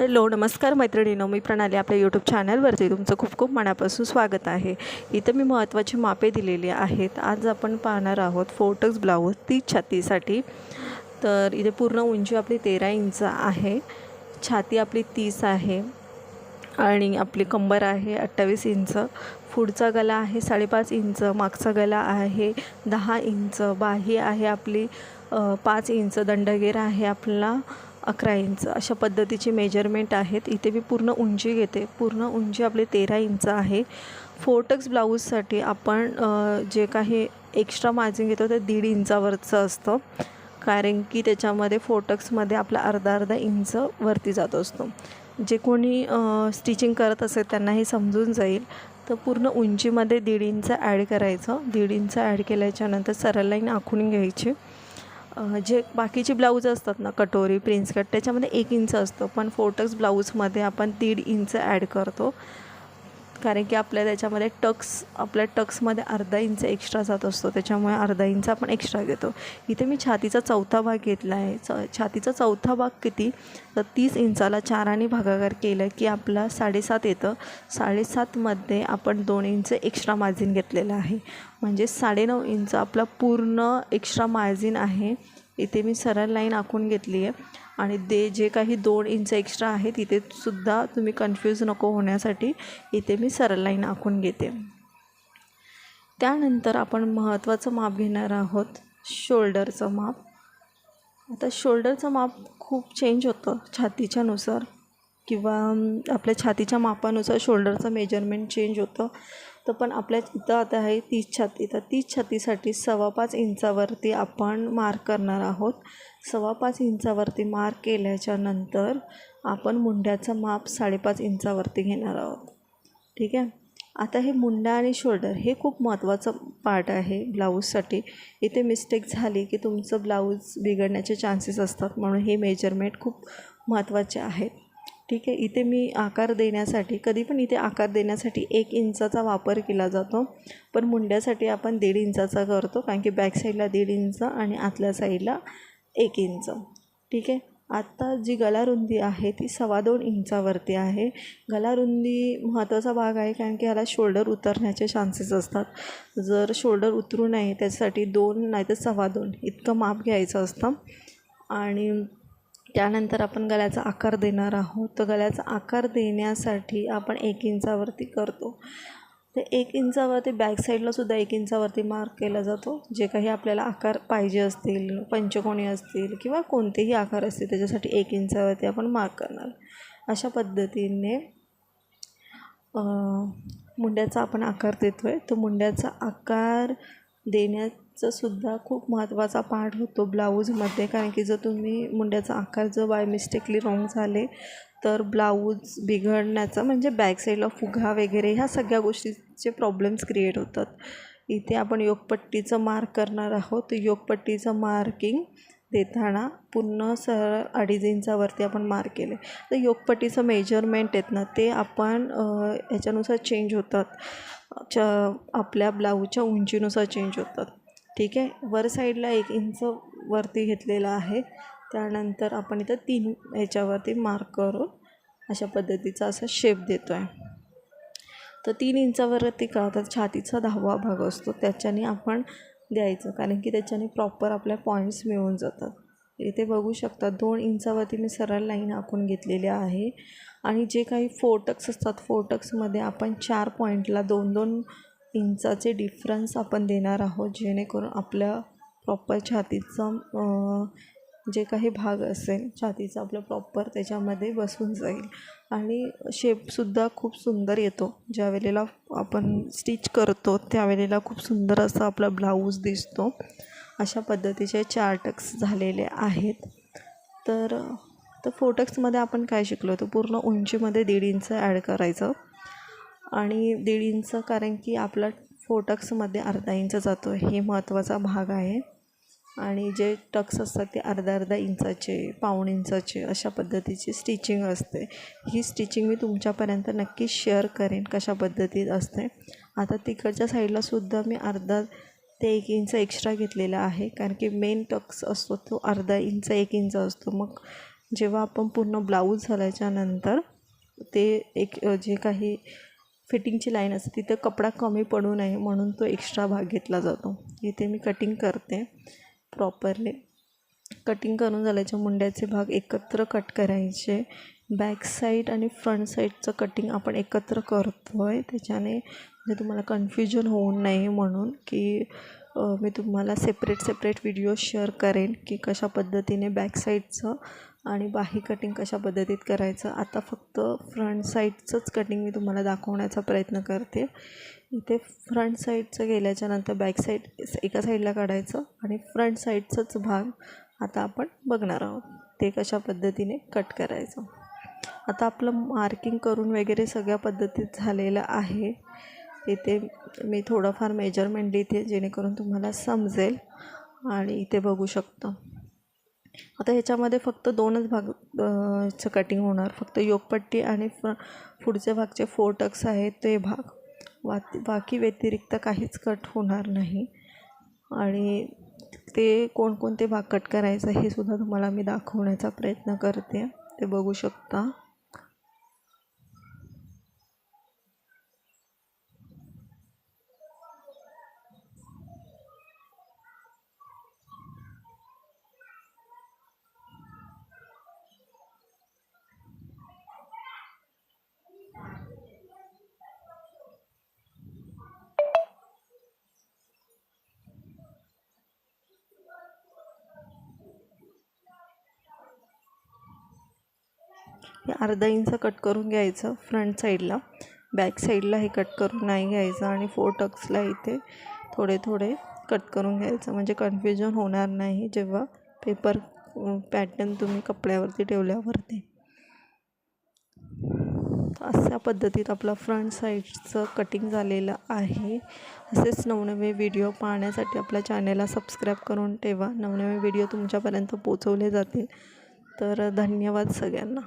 Hello नमस्कार मैत्रिणीनो मी प्रणाली आपल्या यूट्यूब चॅनलवरती तुमचं खूप खूप मनापासून स्वागत आहे. इथं मी महत्त्वाची मापे दिलेली आहेत. आज आपण पाहणार आहोत फोटक्स ब्लाऊज ती छातीसाठी. तर इथे पूर्ण उंची आपली तेरा इंच आहे. छाती आपली तीस आहे. आणि आपली कंबर आहे अठ्ठावीस इंच. पुढचा गला आहे साडेपाच इंच. मागचा गला आहे दहा इंच. बाही आहे आपली पाच इंच दंडगेर आहे आपला अकरा इंच. अशा पद्धतीची मेजरमेंट आहेत. इथे मी पूर्ण उंची घेते. पूर्ण उंची आपली तेरा इंच आहे. फोटक्स ब्लाऊजसाठी आपण जे काही एक्स्ट्रा मार्जिन घेतो ते दीड इंचावरचं असतं. कारण की त्याच्यामध्ये फोटक्समध्ये आपला अर्धा अर्धा इंच वरती जात असतो. जे कोणी स्टिचिंग करत असेल त्यांना हे समजून जाईल. तर पूर्ण उंचीमध्ये दीड इंच ॲड करायचं. दीड इंच ॲड केल्याच्यानंतर सरळ लाईन आखून घ्यायची. जे बाकीचे ब्लाऊज असतात ना कटोरी प्रिन्स कट त्याच्यामध्ये एक इंच असतो. पण फोटक्स ब्लाऊजमध्ये आपण दीड इंच ॲड करतो. कारण की आपल्या त्याच्यामध्ये टक्स आपल्या टक्समध्ये अर्धा इंच एक्स्ट्रा जात असतो. त्याच्यामुळे अर्धा इंच आपण एक्स्ट्रा घेतो. इथे मी छातीचा चौथा भाग घेतला आहे. च छातीचा चौथा भाग किती? तर तीस इंचाला चाराने भागाकार केलं की आपला साडेसात येतं. साडेसातमध्ये आपण दोन इंच एक्स्ट्रा मार्जिन घेतलेलं आहे. म्हणजे साडेनऊ इंच आपला पूर्ण एक्स्ट्रा मार्जिन आहे. इथे मी सरळ लाईन आखून घेतली आहे आणि दे जे काही दोन इंच एक्स्ट्रा आहे तिथेसुद्धा तुम्ही कन्फ्यूज नको होण्यासाठी इथे मी सरळ लाईन आखून घेते. त्यानंतर आपण महत्त्वाचं माप घेणार आहोत शोल्डरचं माप. आता शोल्डरचं माप खूप चेंज होतं छातीच्यानुसार. किंवा आपल्या छातीच्या मापानुसार शोल्डरचं मेजरमेंट चेंज होतं. तर पण आपल्या इथं आता आहे तीस छाती. तर तीस छातीसाठी सव्वा पाच इंचावरती आपण मार्क करणार आहोत. सव्वा पाच इंचावरती मार्क केल्याच्यानंतर आपण मुंड्याचं माप साडेपाच इंचावरती घेणार आहोत. ठीक आहे? आता हे मुंडा आणि शोल्डर हे खूप महत्त्वाचं पार्ट आहे ब्लाऊजसाठी इथे मिस्टेक झाली की तुमचं ब्लाऊज बिघडण्याचे चान्सेस असतात म्हणून हे मेजरमेंट खूप महत्त्वाचे आहेत. ठीक आहे इथे मी आकार देण्यासाठी कधी पण इथे आकार देण्यासाठी एक इंचाचा वापर केला जातो. पण मुंड्यासाठी आपण दीड इंचाचा करतो कारण की बॅक साईडला दीड इंच आणि आतल्या साईडला एक इंच. ठीक आहे आत्ता जी गलारुंदी आहे ती सव्वा दोन इंचावरती आहे. गलारुंदी महत्त्वाचा भाग आहे कारण की ह्याला शोल्डर उतरण्याचे चान्सेस असतात. जर शोल्डर उतरू नये त्यासाठी दोन नाही तर सव्वा दोन इतकं माप घ्यायचं असतं. आणि त्यानंतर आपण गळ्याचा आकार देणार आहोत. तर गळ्याचा आकार देण्यासाठी आपण एक इंचावरती करतो. तर एक इंचावरती बॅक साईडलासुद्धा एक इंचावरती मार्क केला जातो. जे काही आपल्याला आकार पाहिजे असतील पंचकोणी असतील किंवा कोणतेही आकार असतील त्याच्यासाठी एक इंचावरती आपण मार्क करणार. अशा पद्धतीने मुंड्याचा आपण आकार देतो आहे तो मुंड्याचा आकार देण्यात सुद्धा खूप महत्त्वाचा पार्ट होतो ब्लाऊजमध्ये कारण की जर तुम्ही मुंड्याचा आकार जर बाय मिस्टेकली रॉंग झाले तर ब्लाऊज बिघडण्याचा म्हणजे बॅक साईडला फुगा वगैरे ह्या सगळ्या गोष्टीचे प्रॉब्लेम्स क्रिएट होतात. इथे आपण योगपट्टीचं मार्क करणार आहोत. योगपट्टीचं मार्किंग देताना पूर्ण सरळ अडीच इंचावरती आपण मार्क केले. तर योगपट्टीचं मेजरमेंट आहेत ना ते आपण ह्याच्यानुसार चेंज होतात. च आपल्या ब्लाऊजच्या उंचीनुसार चेंज होतात. ठीक आहे. वर साईडला एक इंच वरती घेतलेला आहे. त्यानंतर आपण इथं तीन ह्याच्यावरती मार्क करून अशा पद्धतीचा असा शेप देतो आहे तर तीन इंचावरती का तर छातीचा दहावा भाग असतो. त्याच्याने आपण द्यायचं. कारण की त्याच्याने प्रॉपर आपल्या पॉईंट्स मिळून जातात. इथे बघू शकता दोन इंचावरती मी सरळ लाईन आखून घेतलेली आहे. आणि जे काही फोटक्स असतात फोटक्समध्ये आपण चार पॉईंटला दोन दोन इंचाचे डिफरन्स आपण देणार आहोत जेणेकरून आपल्या प्रॉपर छातीचा जे काही भाग असेल छातीचा आपलं प्रॉपर त्याच्यामध्ये बसून जाईल. आणि शेपसुद्धा खूप सुंदर येतो. ज्या वेळेला आपण स्टिच करतो त्यावेळेला खूप सुंदर असा आपला ब्लाऊज दिसतो. अशा पद्धतीचे चार टक्स झालेले आहेत. तर तर फोटक्समध्ये आपण काय शिकलो होतो? पूर्ण उंचीमध्ये दीड इंच ॲड करायचं. आणि दीड इंच कारण की आपला फोटक्समध्ये अर्धा इंच जातो हे महत्त्वाचा भाग आहे. आणि जे टक्स असतात ते अर्धा अर्धा इंचाचे पाऊण इंचाचे अशा पद्धतीची स्टिचिंग असते. ही स्टिचिंग मी तुमच्यापर्यंत नक्की शेअर करेन कशा पद्धतीत असते. आता तिकडच्या साईडला सुद्धा मी अर्धा ते एक इंच एक्स्ट्रा घेतलेला आहे कारण की मेन टक्स असतो तो अर्धा इंच एक इंच असतो. मग जेव्हा आपण पूर्ण ब्लाऊज झाल्याच्यानंतर ते एक जे काही फिटिंगची लाईन असते तिथं कपडा कमी पडू नये म्हणून तो एक्स्ट्रा भाग घेतला जातो. इथे मी कटिंग करते प्रॉपरली कटिंग करून झाल्याच्या मुंड्याचे भाग एकत्र कट करायचे. बॅक साईड आणि फ्रंट साईडचं कटिंग आपण एकत्र करतो आहे त्याच्याने म्हणजे तुम्हाला कन्फ्युजन होऊ नये म्हणून की मी तुम्हाला सेपरेट सेपरेट व्हिडिओ शेअर करेन की कशा पद्धतीने बॅक साईडचं आणि बाही कटिंग कशा पद्धतीत करायचं? आता फक्त फ्रंट साईडचंच कटिंग मी तुम्हाला दाखवण्याचा प्रयत्न करते. इथे फ्रंट साईडचं गेल्याच्यानंतर बॅक साईड एका साईडला काढायचं आणि फ्रंट साईडचंच भाग आता आपण बघणार आहोत. ते कशा पद्धतीने कट करायचं. आता आपलं मार्किंग करून वगैरे सगळ्या पद्धतीत झालेलं आहे. इथे मी थोडंफार मेजरमेंट लिहिते जेणेकरून तुम्हाला समजेल आणि इथे बघू शकता. आता ह्याच्यामध्ये फक्त दोनच भाग चं कटिंग होणार. फक्त योगपट्टी आणि फ पुढचे भागचे फोर टक्स आहेत ते भाग. वा बाकी व्यतिरिक्त काहीच कट होणार नाही. आणि ते कोणकोणते भाग कट करायचं हे सुद्धा तुम्हाला मी दाखवण्याचा प्रयत्न करते. ते बघू शकता हे अर्धा इंच कट करून घ्यायचं फ्रंट साईडला. बॅक साईडला हे कट करून नाही घ्यायचं आणि फोर टक्सला इथे थोडे थोडे कट करून घ्यायचं. म्हणजे कन्फ्युजन होणार नाही जेव्हा पेपर पॅटर्न तुम्ही कपड्यावरती ठेवल्यावरती अशा पद्धतीत आपला फ्रंट साईडचं कटिंग झालेलं आहे. असेच नवनवे व्हिडिओ पाहण्यासाठी आपल्या चॅनेलला सबस्क्राईब करून ठेवा. नवनवे व्हिडिओ तुमच्यापर्यंत पोचवले जातील. तर धन्यवाद सगळ्यांना.